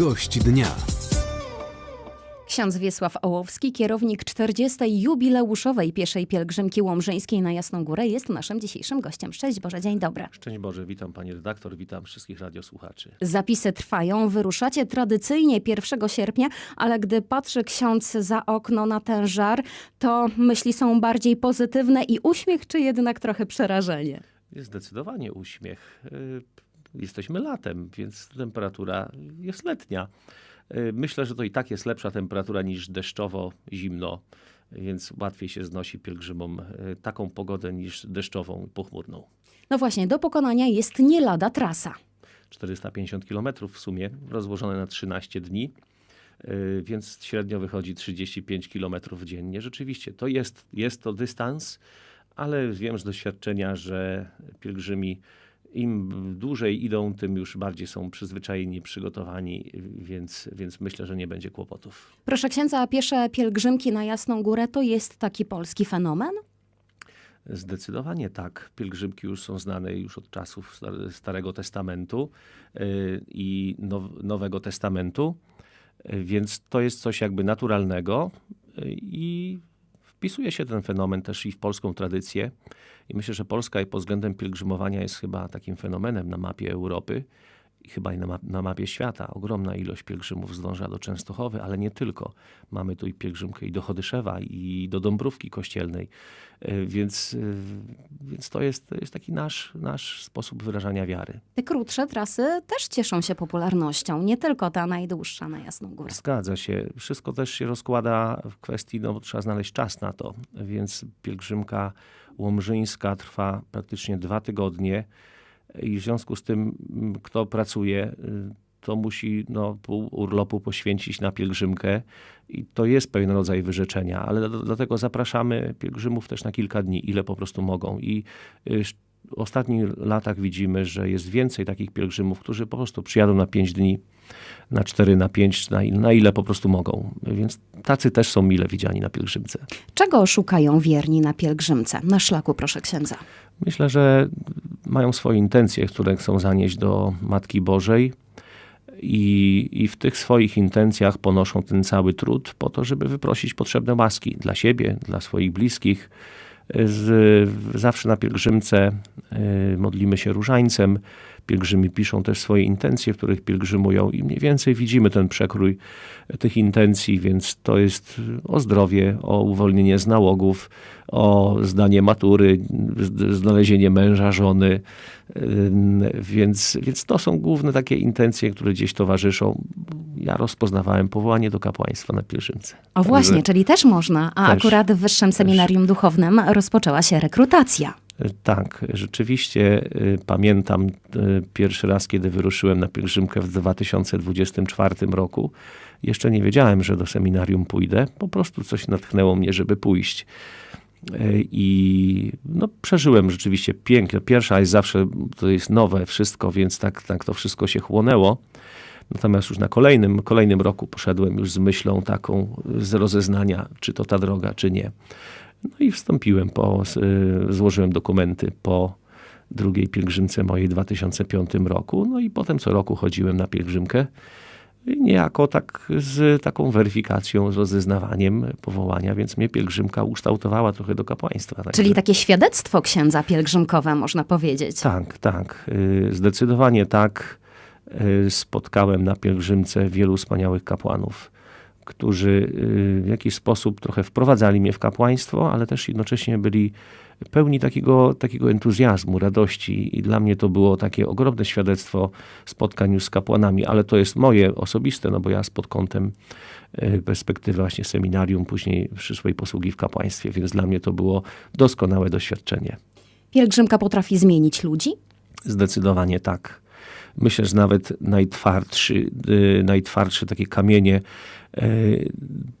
Gość dnia. Ksiądz Wiesław Ołowski, kierownik 40. jubileuszowej pieszej pielgrzymki łomżyńskiej na Jasną Górę, jest naszym dzisiejszym gościem. Szczęść Boże, dzień dobry. Szczęść Boże, witam pani redaktor, witam wszystkich radiosłuchaczy. Zapisy trwają, wyruszacie tradycyjnie 1 sierpnia, ale gdy patrzy ksiądz za okno na ten żar, to myśli są bardziej pozytywne i uśmiech, czy jednak trochę przerażenie? Jest zdecydowanie uśmiech. Jesteśmy latem, więc temperatura jest letnia. Y, Myślę, że to i tak jest lepsza temperatura niż deszczowo, zimno, więc łatwiej się znosi pielgrzymom y, taką pogodę niż deszczową i pochmurną. No właśnie, do pokonania jest nie lada trasa. 450 km w sumie, rozłożone na 13 dni, y, więc średnio wychodzi 35 km dziennie. Rzeczywiście to jest, jest to dystans, ale wiem z doświadczenia, że pielgrzymi im dłużej idą, tym już bardziej są przyzwyczajeni, przygotowani, więc, więc myślę, że nie będzie kłopotów. Proszę księdza, piesze pielgrzymki na Jasną Górę to jest taki polski fenomen? Zdecydowanie tak. Pielgrzymki już są znane już od czasów Star- Starego Testamentu y, i Now- Nowego Testamentu, Y, więc to jest coś jakby naturalnego y, i wpisuje się ten fenomen też i w polską tradycję. I myślę, że Polska pod względem pielgrzymowania jest chyba takim fenomenem na mapie Europy chyba i na, na mapie świata. Ogromna ilość pielgrzymów zdąża do Częstochowy, ale nie tylko. Mamy tu i pielgrzymkę i do Chodyszewa, i do Dąbrówki Kościelnej. Y, Więc, y, więc to, jest, to jest taki nasz, nasz sposób wyrażania wiary. Te krótsze trasy też cieszą się popularnością, nie tylko ta najdłuższa na Jasną Górę. Zgadza się. Wszystko też się rozkłada w kwestii, no trzeba znaleźć czas na to. Więc pielgrzymka łomżyńska trwa praktycznie dwa tygodnie i w związku z tym, m, kto pracuje, y, to musi no, pół urlopu poświęcić na pielgrzymkę i to jest pewien rodzaj wyrzeczenia, ale do- dlatego zapraszamy pielgrzymów też na kilka dni, ile po prostu mogą. I y, w ostatnich latach widzimy, że jest więcej takich pielgrzymów, którzy po prostu przyjadą na pięć dni, na 4, na 5, na, ile- na ile po prostu mogą. Więc tacy też są mile widziani na pielgrzymce. Czego szukają wierni na pielgrzymce? Na szlaku, proszę księdza. Myślę, że mają swoje intencje, które chcą zanieść do Matki Bożej i, i w tych swoich intencjach ponoszą ten cały trud po to, żeby wyprosić potrzebne łaski dla siebie, dla swoich bliskich. Z, zawsze na pielgrzymce y, modlimy się różańcem. Pielgrzymi piszą też swoje intencje, w których pielgrzymują i mniej więcej widzimy ten przekrój tych intencji, więc to jest o zdrowie, o uwolnienie z nałogów, o zdanie matury, znalezienie męża, żony. Więc, więc to są główne takie intencje, które gdzieś towarzyszą. Ja rozpoznawałem powołanie do kapłaństwa na pielgrzymce. O właśnie, Także, czyli też można, a Też. akurat w Wyższym Seminarium Duchownym rozpoczęła się rekrutacja. Tak, rzeczywiście y, pamiętam y, pierwszy raz, kiedy wyruszyłem na pielgrzymkę w 2024 roku. Jeszcze nie wiedziałem, że do seminarium pójdę. Po prostu coś natchnęło mnie, żeby pójść. Y, I no, przeżyłem rzeczywiście pięknie. Pierwsza jest zawsze, to jest nowe wszystko, więc tak, tak to wszystko się chłonęło. Natomiast już na kolejnym, kolejnym roku poszedłem już z myślą taką z rozeznania, czy to ta droga, czy nie. No i wstąpiłem, po, y, złożyłem dokumenty po drugiej pielgrzymce mojej w 2005 roku. No i potem co roku chodziłem na pielgrzymkę. Niejako tak z taką weryfikacją, z rozeznawaniem powołania, więc mnie pielgrzymka ukształtowała trochę do kapłaństwa. Także- Czyli takie świadectwo księdza pielgrzymkowe, można powiedzieć. tak, tak. y, Zdecydowanie tak. Y, Spotkałem na pielgrzymce wielu wspaniałych kapłanów, którzy y, w jakiś sposób trochę wprowadzali mnie w kapłaństwo, ale też jednocześnie byli pełni takiego, takiego entuzjazmu, radości i dla mnie to było takie ogromne świadectwo spotkań już z kapłanami, ale to jest moje osobiste, no bo ja spod kątem y, perspektywy właśnie seminarium, później przyszłej posługi w kapłaństwie, więc dla mnie to było doskonałe doświadczenie. Pielgrzymka potrafi zmienić ludzi? Zdecydowanie tak. Myślę, że nawet najtwardszy, y, najtwardsze takie kamienie y,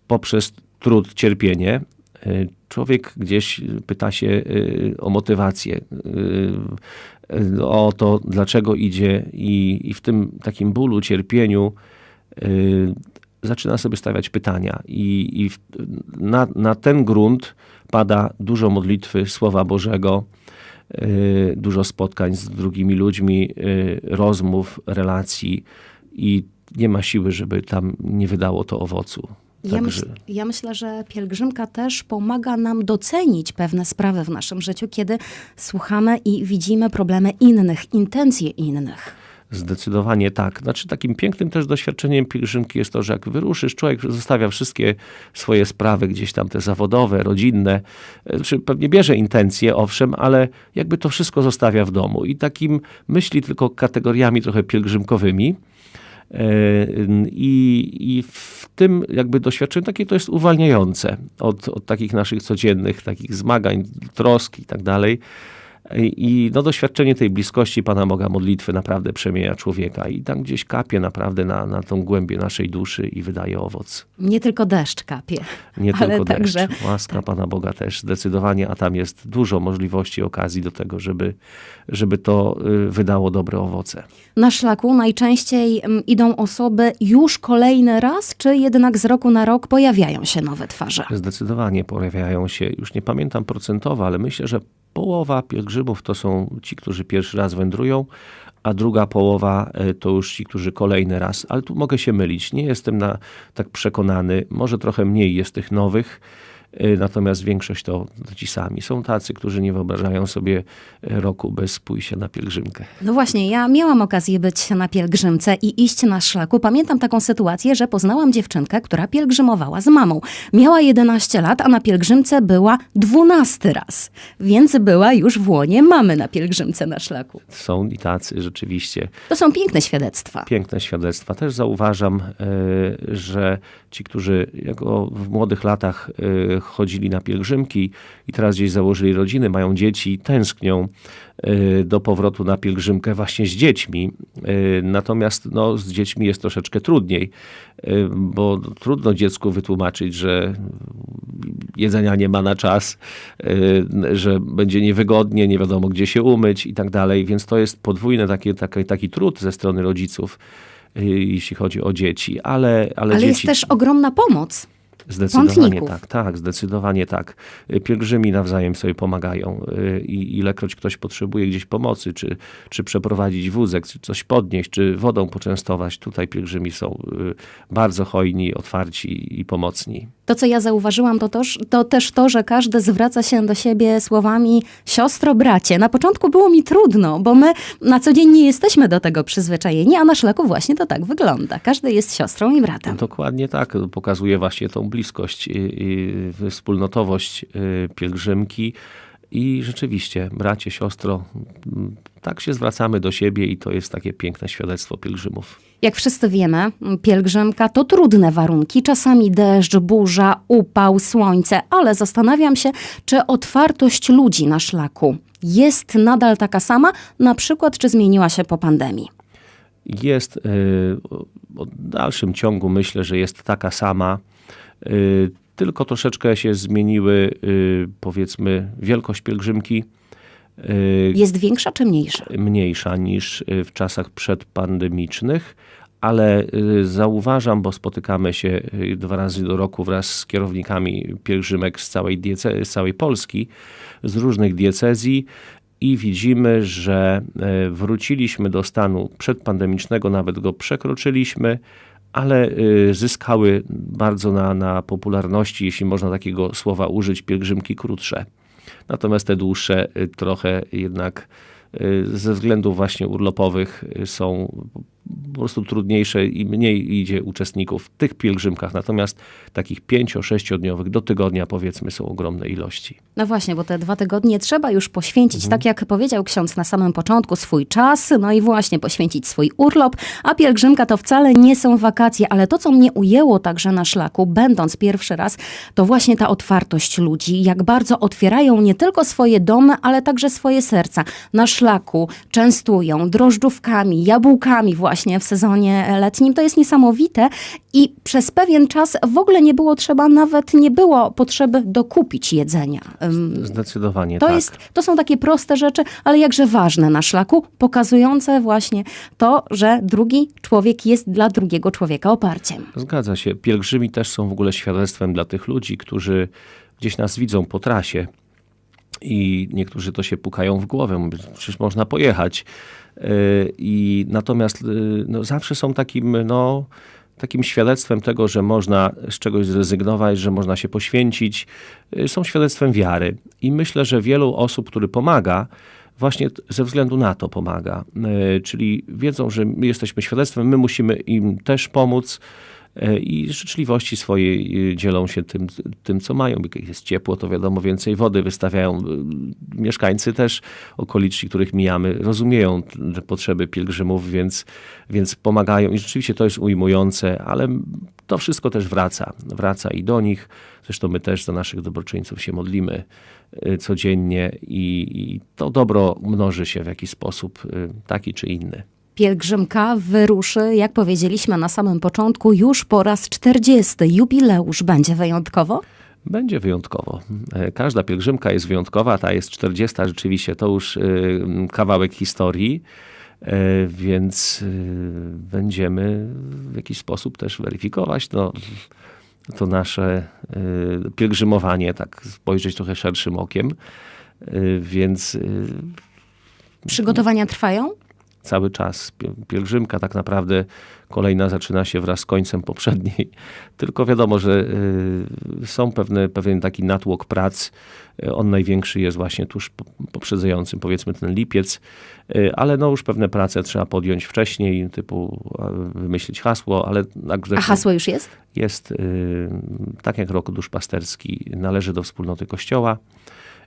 poprzez trud, cierpienie, y, człowiek gdzieś pyta się o motywację, o to, dlaczego idzie i, i w tym takim bólu, cierpieniu zaczyna sobie stawiać pytania. I, i na, na ten grunt pada dużo modlitwy Słowa Bożego, dużo spotkań z drugimi ludźmi, y, rozmów, relacji. i nie ma siły, żeby tam nie wydało to owocu. Ja, myśl, ja myślę, że pielgrzymka też pomaga nam docenić pewne sprawy w naszym życiu, kiedy słuchamy i widzimy problemy innych, intencje innych. Zdecydowanie tak. Znaczy takim pięknym też doświadczeniem pielgrzymki jest to, że jak wyruszysz, człowiek zostawia wszystkie swoje sprawy gdzieś tam te zawodowe, rodzinne, znaczy pewnie bierze intencje, owszem, ale jakby to wszystko zostawia w domu i takim myśli tylko kategoriami trochę pielgrzymkowymi. E, I, I w tym jakby doświadczeniu takie to jest uwalniające od, od takich naszych codziennych, takich zmagań, troski i tak dalej. I no, doświadczenie tej bliskości Pana Boga, modlitwy naprawdę przemienia człowieka i tam gdzieś kapie naprawdę na, na tą głębię naszej duszy i wydaje owoc. Nie tylko deszcz kapie. Nie tylko także- deszcz, łaska Pana Boga też zdecydowanie, a tam jest dużo możliwości, okazji do tego, żeby, żeby to y, wydało dobre owoce. Na szlaku najczęściej mm, idą osoby już kolejny raz, czy jednak z roku na rok pojawiają się nowe twarze? Zdecydowanie pojawiają się, już nie pamiętam procentowo, ale myślę, że połowa pielgrzymów to są ci, którzy pierwszy raz wędrują, a druga połowa e, to już ci, którzy kolejny raz. Ale tu mogę się mylić, nie jestem na, tak przekonany. Może trochę mniej jest tych nowych, natomiast większość to ci sami. Są tacy, którzy nie wyobrażają sobie e, roku bez pójścia na pielgrzymkę. No właśnie, ja miałam okazję być na pielgrzymce i iść na szlaku. Pamiętam taką sytuację, że poznałam dziewczynkę, która pielgrzymowała z mamą. Miała 11 lat, a na pielgrzymce była 12 raz. Więc była już w łonie mamy na pielgrzymce na szlaku. Są i tacy rzeczywiście. To są piękne świadectwa. piękne świadectwa. Też zauważam, e, że ci, którzy jako w młodych latach chodzili na pielgrzymki i teraz gdzieś założyli rodziny, mają dzieci, tęsknią e, do powrotu na pielgrzymkę właśnie z dziećmi. E, Natomiast no, z dziećmi jest troszeczkę trudniej, e, bo trudno dziecku wytłumaczyć, że jedzenia nie ma na czas, że będzie niewygodnie, nie wiadomo gdzie się umyć i tak dalej. Więc to jest podwójny taki, taki, taki trud ze strony rodziców, jeśli chodzi o dzieci. Ale, ale, Ale jest dzieci też ogromna pomoc. Zdecydowanie tak, tak, zdecydowanie tak. Y, Pielgrzymi nawzajem sobie pomagają y, i ilekroć ktoś potrzebuje gdzieś pomocy, czy, czy przeprowadzić wózek, czy coś podnieść, czy wodą poczęstować, tutaj pielgrzymi są y, bardzo hojni, otwarci i pomocni. To, co ja zauważyłam, to to też to, że każdy zwraca się do siebie słowami siostro, bracie. Na początku było mi trudno, bo my na co dzień nie jesteśmy do tego przyzwyczajeni, a na szlaku właśnie to tak wygląda. Każdy jest siostrą i bratem. Dokładnie tak. Pokazuje właśnie tą bliskość i, i wspólnotowość y, pielgrzymki. I rzeczywiście, bracie, siostro, tak się zwracamy do siebie i to jest takie piękne świadectwo pielgrzymów. Jak wszyscy wiemy, pielgrzymka to trudne warunki, czasami deszcz, burza, upał, słońce, ale zastanawiam się, czy otwartość ludzi na szlaku jest nadal taka sama, na przykład czy zmieniła się po pandemii. Jest y, o dalszym ciągu myślę, że jest taka sama. Tylko troszeczkę się zmieniły, y, powiedzmy, wielkość pielgrzymki. y, Jest większa czy mniejsza? mniejsza niż y, w czasach przedpandemicznych, ale zauważam, bo spotykamy się dwa razy do roku wraz z kierownikami pielgrzymek z całej, diece- z całej Polski, z różnych diecezji i widzimy, że wróciliśmy do stanu przedpandemicznego, nawet go przekroczyliśmy, ale y, zyskały bardzo na, na popularności, jeśli można takiego słowa użyć, pielgrzymki krótsze. Natomiast te dłuższe y, trochę jednak y, ze względów właśnie urlopowych są po prostu trudniejsze i mniej idzie uczestników w tych pielgrzymkach. Natomiast takich pięcio, sześciodniowych do tygodnia powiedzmy są ogromne ilości. No właśnie, bo te dwa tygodnie trzeba już poświęcić, tak jak powiedział ksiądz na samym początku, swój czas, no i właśnie poświęcić swój urlop, a pielgrzymka to wcale nie są wakacje, ale to, co mnie ujęło także na szlaku, będąc pierwszy raz, to właśnie ta otwartość ludzi, jak bardzo otwierają nie tylko swoje domy, ale także swoje serca. Na szlaku częstują drożdżówkami, jabłkami właśnie w sezonie letnim. To jest niesamowite i przez pewien czas w ogóle nie było trzeba, nawet nie było potrzeby dokupić jedzenia. Zdecydowanie To, tak. jest, to są takie proste rzeczy, ale jakże ważne na szlaku, pokazujące właśnie to, że drugi człowiek jest dla drugiego człowieka oparciem. Zgadza się. Pielgrzymi też są w ogóle świadectwem dla tych ludzi, którzy gdzieś nas widzą po trasie i niektórzy to się pukają w głowę, mówią, przecież można pojechać. I natomiast y, no, zawsze są takim, no, takim świadectwem tego, że można z czegoś zrezygnować, że można się poświęcić, y, są świadectwem wiary. I myślę, że wielu osób, który pomaga, właśnie ze względu na to pomaga. Y, Czyli wiedzą, że my jesteśmy świadectwem, my musimy im też pomóc y, i z życzliwości swojej y, dzielą się tym, tym, co mają. Jak jest ciepło, to wiadomo, więcej wody wystawiają. Y, Mieszkańcy też okoliczni, których mijamy, rozumieją te potrzeby pielgrzymów, więc, więc pomagają i rzeczywiście to jest ujmujące, ale to wszystko też wraca. Wraca i do nich. Zresztą my też za naszych dobroczyńców się modlimy codziennie i, i to dobro mnoży się w jakiś sposób, taki czy inny. Pielgrzymka wyruszy, jak powiedzieliśmy na samym początku, już po raz 40. Jubileusz będzie wyjątkowo? Będzie wyjątkowo. E, Każda pielgrzymka jest wyjątkowa, ta jest 40, rzeczywiście to już y, kawałek historii, e, więc będziemy w jakiś sposób też weryfikować to, to nasze pielgrzymowanie, tak spojrzeć trochę szerszym okiem, więc Przygotowania trwają? Cały czas. Pie- Pielgrzymka tak naprawdę kolejna zaczyna się wraz z końcem poprzedniej. Tylko wiadomo, że y, są pewne, pewien taki natłok prac. Y, On największy jest właśnie tuż po- poprzedzającym, powiedzmy ten lipiec, Y, ale no już pewne prace trzeba podjąć wcześniej, typu wymyślić hasło, ale także A hasło już jest? jest, tak jak rok duszpasterski, należy do wspólnoty Kościoła.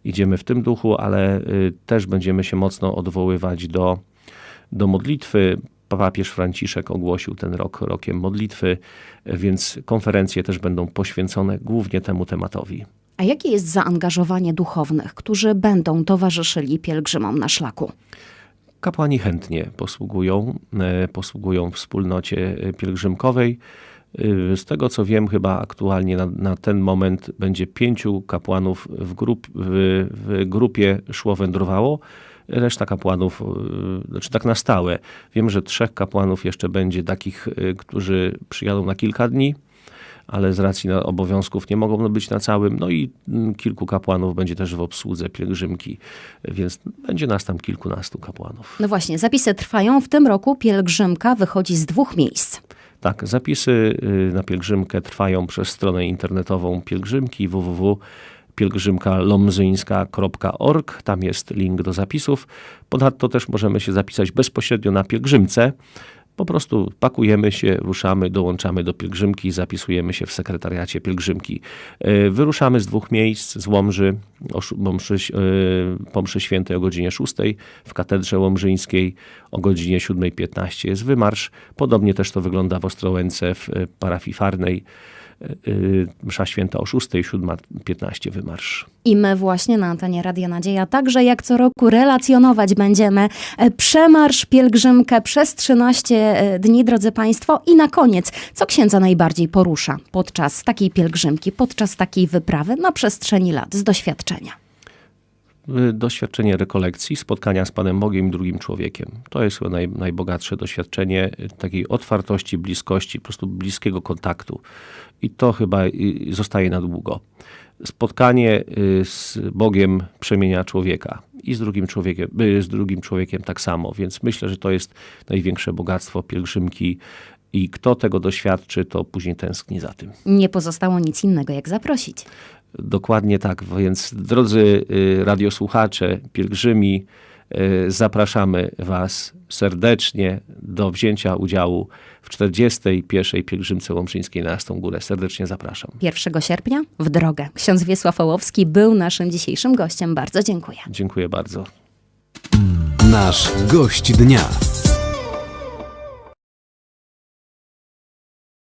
Idziemy w tym duchu, ale też będziemy się mocno odwoływać do, do modlitwy. Papież Franciszek ogłosił ten rok rokiem modlitwy, więc konferencje też będą poświęcone głównie temu tematowi. A jakie jest zaangażowanie duchownych, którzy będą towarzyszyli pielgrzymom na szlaku? Kapłani chętnie posługują, e, posługują wspólnocie e, pielgrzymkowej. E, Z tego co wiem, chyba aktualnie na, na ten moment będzie pięciu kapłanów w, grup, w, w grupie szło wędrowało. Reszta kapłanów, e, znaczy tak na stałe. Wiem, że trzech kapłanów jeszcze będzie takich, e, którzy przyjadą na kilka dni, ale z racji na obowiązków nie mogą być na całym. No i mm, kilku kapłanów będzie też w obsłudze pielgrzymki, więc będzie nas tam kilkunastu kapłanów. No właśnie, zapisy trwają. W tym roku pielgrzymka wychodzi z dwóch miejsc. Tak, zapisy y, na pielgrzymkę trwają przez stronę internetową pielgrzymki www.pielgrzymkalomzyńska.org. Tam jest link do zapisów. Ponadto też możemy się zapisać bezpośrednio na pielgrzymce. Po prostu pakujemy się, ruszamy, dołączamy do pielgrzymki, zapisujemy się w sekretariacie pielgrzymki. Y, Wyruszamy z dwóch miejsc, z Łomży, szó- po mszy, świętej o godzinie 6, w katedrze łomżyńskiej o godzinie 7.15 jest wymarsz. Podobnie też to wygląda w Ostrołęce w y, parafii Farnej. Y, y, Msza święta o 6, 7.15 wymarsz. I my właśnie na antenie Radia Nadzieja także jak co roku relacjonować będziemy e, przemarsz, pielgrzymkę przez 13 e, dni, drodzy Państwo. I na koniec, co księdza najbardziej porusza podczas takiej pielgrzymki, podczas takiej wyprawy na przestrzeni lat z doświadczenia? Y, doświadczenie rekolekcji, spotkania z Panem Bogiem i drugim człowiekiem. To jest chyba naj, najbogatsze doświadczenie y, takiej otwartości, bliskości, po prostu bliskiego kontaktu. I to chyba y, zostaje na długo. Spotkanie z Bogiem przemienia człowieka i z drugim człowiekiem, z drugim człowiekiem tak samo, więc myślę, że to jest największe bogactwo pielgrzymki i kto tego doświadczy, to później tęskni za tym. Nie pozostało nic innego jak zaprosić. Dokładnie tak, więc drodzy y, radiosłuchacze, pielgrzymi, y, zapraszamy Was serdecznie do wzięcia udziału w 41. pielgrzymce łomżyńskiej na Jasną Górę. Serdecznie zapraszam. 1 sierpnia w drogę. Ksiądz Wiesław Ołowski był naszym dzisiejszym gościem. Bardzo dziękuję. Dziękuję bardzo. Nasz gość dnia.